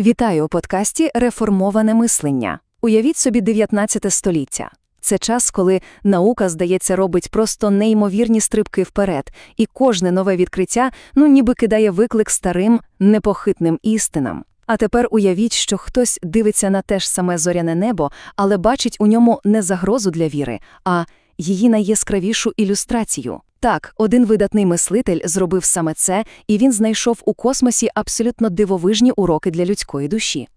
Вітаю у подкасті Реформоване мислення. Уявіть собі 19 століття. Це час, коли наука, здається, робить просто неймовірні стрибки вперед, і кожне нове відкриття, ну ніби кидає виклик старим, непохитним істинам. А тепер уявіть, що хтось дивиться на те ж саме зоряне небо, але бачить у ньому не загрозу для віри, а її найяскравішу ілюстрацію. Так, один видатний мислитель зробив саме це, і він знайшов у космосі абсолютно дивовижні уроки для людської душі.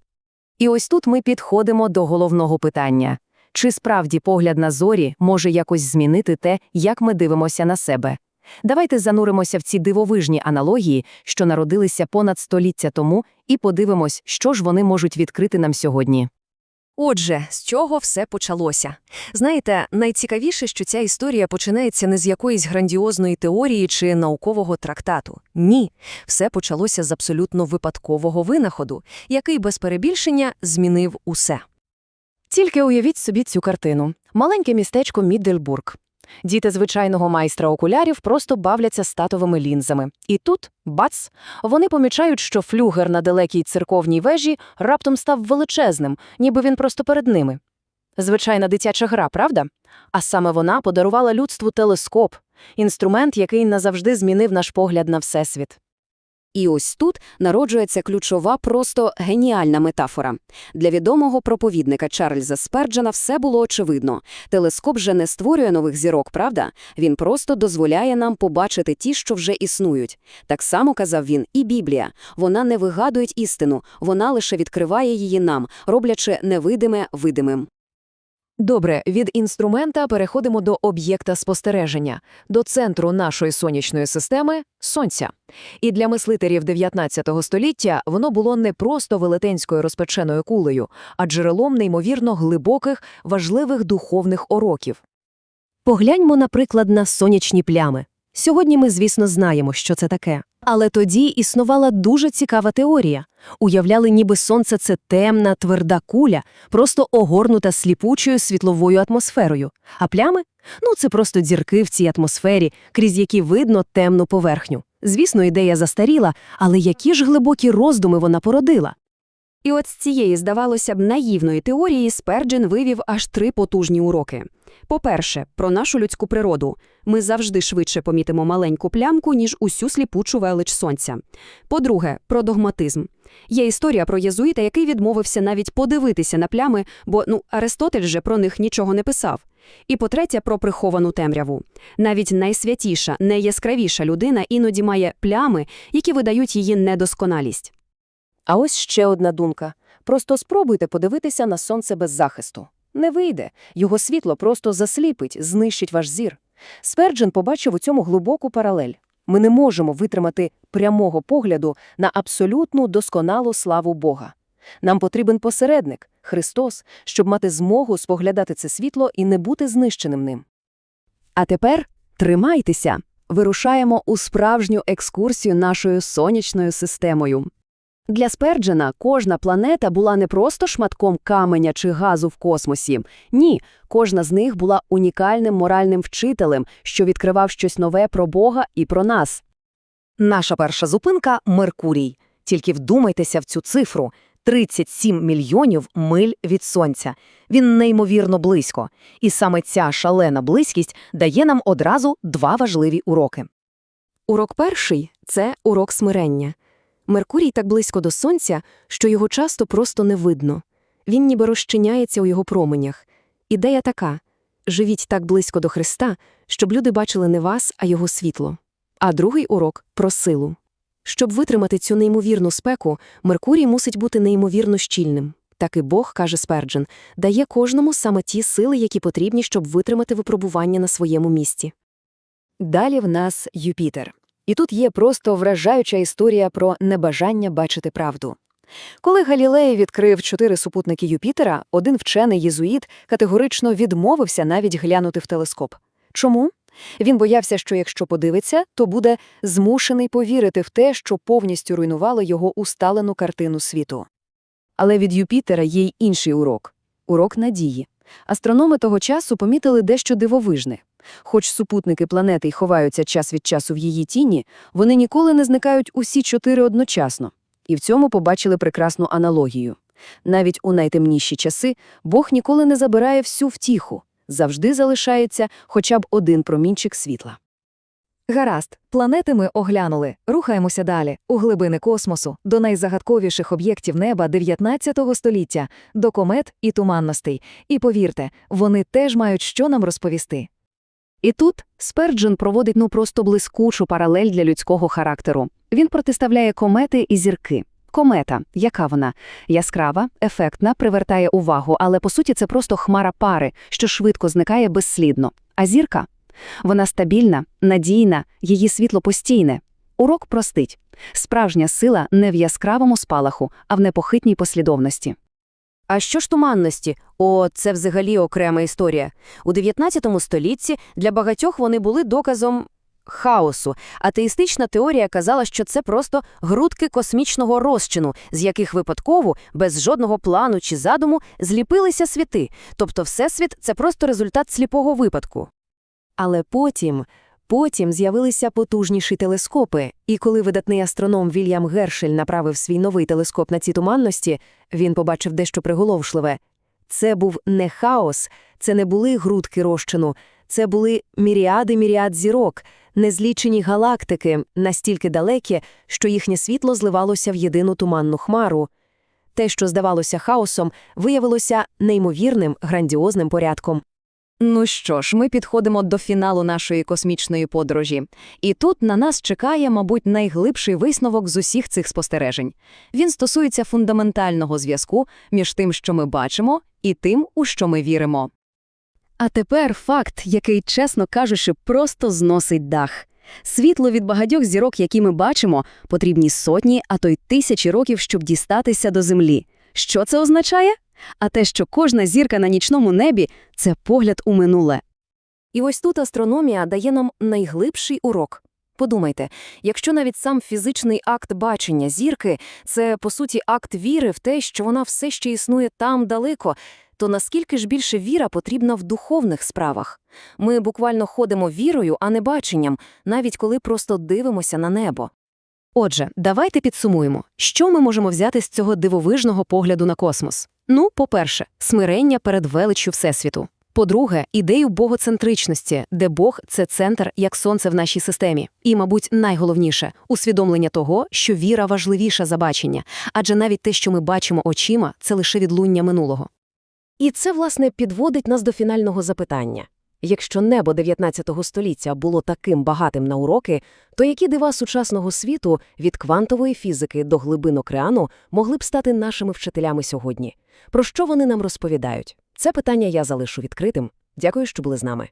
І ось тут ми підходимо до головного питання. Чи справді погляд на зорі може якось змінити те, як ми дивимося на себе? Давайте зануримося в ці дивовижні аналогії, що народилися понад століття тому, і подивимось, що ж вони можуть відкрити нам сьогодні. Отже, з чого все почалося? Знаєте, найцікавіше, що ця історія починається не з якоїсь грандіозної теорії чи наукового трактату. Ні, все почалося з абсолютно випадкового винаходу, який без перебільшення змінив усе. Тільки уявіть собі цю картину. Маленьке містечко Міддельбург. Діти звичайного майстра окулярів просто бавляться статовими лінзами. І тут, бац, вони помічають, що флюгер на далекій церковній вежі раптом став величезним, ніби він просто перед ними. Звичайна дитяча гра, правда? А саме вона подарувала людству телескоп, інструмент, який назавжди змінив наш погляд на Всесвіт. І ось тут народжується ключова, просто геніальна метафора. Для відомого проповідника Чарльза Сперджена все було очевидно. Телескоп же не створює нових зірок, правда? Він просто дозволяє нам побачити ті, що вже існують. Так само казав він і Біблія. Вона не вигадує істину, вона лише відкриває її нам, роблячи невидиме видимим. Добре, від інструмента переходимо до об'єкта спостереження, до центру нашої сонячної системи – Сонця. І для мислителів 19 століття воно було не просто велетенською розпеченою кулею, а джерелом неймовірно глибоких, важливих духовних уроків. Погляньмо, наприклад, на сонячні плями. Сьогодні ми, звісно, знаємо, що це таке. Але тоді існувала дуже цікава теорія. Уявляли, ніби сонце це темна, тверда куля, просто огорнута сліпучою світловою атмосферою. А плями? Ну, це просто дірки в цій атмосфері, крізь які видно темну поверхню. Звісно, ідея застаріла, але які ж глибокі роздуми вона породила. І от з цієї, здавалося б, наївної теорії Сперджен вивів аж три потужні уроки. По-перше, про нашу людську природу. Ми завжди швидше помітимо маленьку плямку, ніж усю сліпучу велич сонця. По-друге, про догматизм. Є історія про єзуїта, який відмовився навіть подивитися на плями, бо ну Аристотель же про них нічого не писав. І по-третє, про приховану темряву. Навіть найсвятіша, найяскравіша людина іноді має плями, які видають її недосконалість. А ось ще одна думка. Просто спробуйте подивитися на сонце без захисту. Не вийде. Його світло просто засліпить, знищить ваш зір. Сперджен побачив у цьому глибоку паралель. Ми не можемо витримати прямого погляду на абсолютну досконалу славу Бога. Нам потрібен посередник, Христос, щоб мати змогу споглядати це світло і не бути знищеним ним. А тепер тримайтеся! Вирушаємо у справжню екскурсію нашою сонячною системою. Для Сперджена кожна планета була не просто шматком каменя чи газу в космосі. Ні, кожна з них була унікальним моральним вчителем, що відкривав щось нове про Бога і про нас. Наша перша зупинка Меркурій. Тільки вдумайтеся в цю цифру 37 мільйонів миль від сонця. Він неймовірно близько. І саме ця шалена близькість дає нам одразу два важливі уроки. Урок перший – це урок смирення. Меркурій так близько до сонця, що його часто просто не видно. Він ніби розчиняється у його променях. Ідея така – живіть так близько до Христа, щоб люди бачили не вас, а його світло. А другий урок – про силу. Щоб витримати цю неймовірну спеку, Меркурій мусить бути неймовірно щільним. Так і Бог, каже Сперджен, дає кожному саме ті сили, які потрібні, щоб витримати випробування на своєму місці. Далі в нас Юпітер. І тут є просто вражаюча історія про небажання бачити правду. Коли Галілей відкрив чотири супутники Юпітера, один вчений єзуїт категорично відмовився навіть глянути в телескоп. Чому? Він боявся, що якщо подивиться, то буде змушений повірити в те, що повністю руйнувало його усталену картину світу. Але від Юпітера є й інший урок – урок надії. Астрономи того часу помітили дещо дивовижне. Хоч супутники планети й ховаються час від часу в її тіні, вони ніколи не зникають усі чотири одночасно. І в цьому побачили прекрасну аналогію. Навіть у найтемніші часи Бог ніколи не забирає всю втіху, завжди залишається хоча б один промінчик світла. Гаразд, планети ми оглянули. Рухаємося далі, у глибини космосу, до найзагадковіших об'єктів неба 19 століття, до комет і туманностей. І повірте, вони теж мають що нам розповісти. І тут Сперджен проводить ну просто блискучу паралель для людського характеру. Він протиставляє комети і зірки. Комета, яка вона? Яскрава, ефектна, привертає увагу, але по суті це просто хмара пари, що швидко зникає безслідно. А зірка? Вона стабільна, надійна, її світло постійне. Урок простить. Справжня сила не в яскравому спалаху, а в непохитній послідовності. А що ж туманності? О, це взагалі окрема історія. У 19 столітті для багатьох вони були доказом хаосу. Атеїстична теорія казала, що це просто грудки космічного розчину, з яких випадково, без жодного плану чи задуму, зліпилися світи. Тобто всесвіт – це просто результат сліпого випадку. Але потім, потім з'явилися потужніші телескопи, і коли видатний астроном Вільям Гершель направив свій новий телескоп на ці туманності, він побачив дещо приголомшливе. Це був не хаос, це не були грудки розчину, це були міріади міріад зірок, незлічені галактики, настільки далекі, що їхнє світло зливалося в єдину туманну хмару. Те, що здавалося хаосом, виявилося неймовірним, грандіозним порядком. Ну що ж, ми підходимо до фіналу нашої космічної подорожі. І тут на нас чекає, мабуть, найглибший висновок з усіх цих спостережень. Він стосується фундаментального зв'язку між тим, що ми бачимо, і тим, у що ми віримо. А тепер факт, який, чесно кажучи, просто зносить дах. Світло від багатьох зірок, які ми бачимо, потрібні сотні, а то й тисячі років, щоб дістатися до Землі. Що це означає? А те, що кожна зірка на нічному небі – це погляд у минуле. І ось тут астрономія дає нам найглибший урок. Подумайте, якщо навіть сам фізичний акт бачення зірки – це, по суті, акт віри в те, що вона все ще існує там далеко, то наскільки ж більше віра потрібна в духовних справах? Ми буквально ходимо вірою, а не баченням, навіть коли просто дивимося на небо. Отже, давайте підсумуємо, що ми можемо взяти з цього дивовижного погляду на космос. Ну, по-перше, смирення перед величчю Всесвіту. По-друге, ідею богоцентричності, де Бог – це центр, як сонце в нашій системі. І, мабуть, найголовніше – усвідомлення того, що віра важливіша за бачення, адже навіть те, що ми бачимо очима, це лише відлуння минулого. І це, власне, підводить нас до фінального запитання. Якщо небо 19 століття було таким багатим на уроки, то які дива сучасного світу від квантової фізики до глибин океану могли б стати нашими вчителями сьогодні? Про що вони нам розповідають? Це питання я залишу відкритим. Дякую, що були з нами.